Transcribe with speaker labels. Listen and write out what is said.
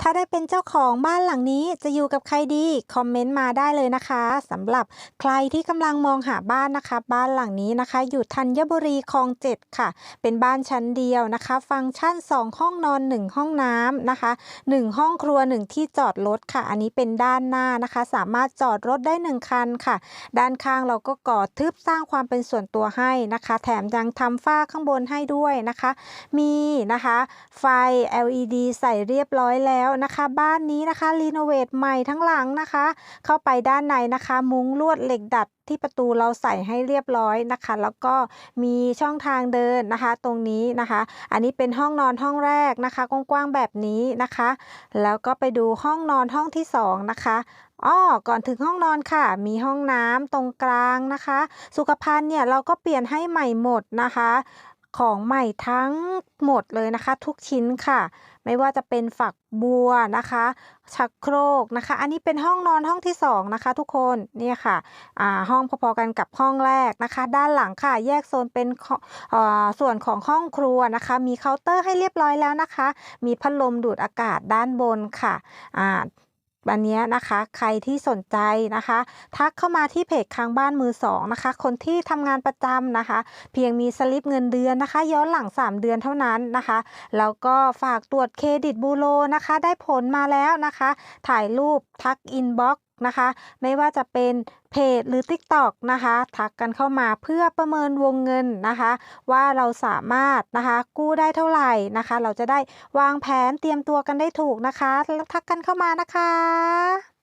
Speaker 1: ถ้าได้เป็นเจ้าของบ้านหลังนี้จะอยู่กับใครดี คอมเมนต์มาได้เลยนะคะสำหรับใครที่กำลังมองหาบ้านนะคะ บ้านหลังนี้นะคะ อยู่ธัญบุรีคลองเจ็ดค่ะ เป็นบ้านชั้นเดียวนะคะ ฟังก์ชัน 2 ห้องนอน 1 ห้องน้ำนะคะ 1 ห้องครัว 1 ที่จอดรถค่ะ อันนี้เป็นด้านหน้านะคะ สามารถจอดรถได้ 1 คันค่ะ ด้านข้างเราก็ก่อทึบสร้างความเป็นส่วนตัวให้นะคะ แถมยังทำฝ้าข้างบนให้ด้วยนะคะ มีนะคะ ไฟ LED ใส่เรียบร้อยแล้วนะคะ บ้านนี้นะคะรีโนเวทใหม่ทั้งหลังนะคะ เข้าไปด้านในนะคะ มุ้งลวดเหล็กดัดที่ประตูเราใส่ให้เรียบร้อยนะคะ แล้วก็มีช่องทางเดินนะคะ ตรงนี้นะคะ อันนี้เป็นห้องนอนห้องแรกนะคะ กว้างๆแบบนี้นะคะ แล้วก็ไปดูห้องนอนห้องที่สองนะคะอ้อก่อนถึงห้องนอนค่ะ มีห้องน้ำตรงกลางนะคะ สุขภัณฑ์เนี่ยเราก็เปลี่ยนให้ใหม่หมดนะคะ ของใหม่ทั้งหมดเลยนะคะ ทุกชิ้นค่ะ ไม่ว่าจะเป็นฝักบัวนะคะ ชักโครกนะคะ อันนี้เป็นห้องนอนห้องที่สองนะคะทุกคนเนี่ยค่ะอ่าห้องพอๆกันกับห้องแรกนะคะ ด้านหลังค่ะ แยกโซนเป็นส่วนของห้องครัวนะคะ มีเคาน์เตอร์ให้เรียบร้อยแล้วนะคะ มีพัดลมดูดอากาศด้านบนค่ะ วันนี้นะคะใครที่สนใจนะคะ ทักเข้ามาที่เพจค้างบ้านมือสองนะคะ คนที่ทำงานประจำนะคะ เพียงมีสลิปเงินเดือนนะคะ ย้อนหลัง 3 เดือนเท่านั้นนะคะแล้วก็ฝากตรวจเครดิตบูโรนะคะ ได้ผลมาแล้วนะคะ ถ่ายรูปทักอินบ็อก นะคะ ไม่ว่าจะเป็นเพจหรือ TikTok นะคะทักกันเข้ามาเพื่อประเมินวงเงินนะคะ ว่าเราสามารถนะคะกู้ได้เท่าไหร่นะคะ เราจะได้วางแผนเตรียมตัวกันได้ถูกนะคะแล้วทักกันเข้ามานะคะ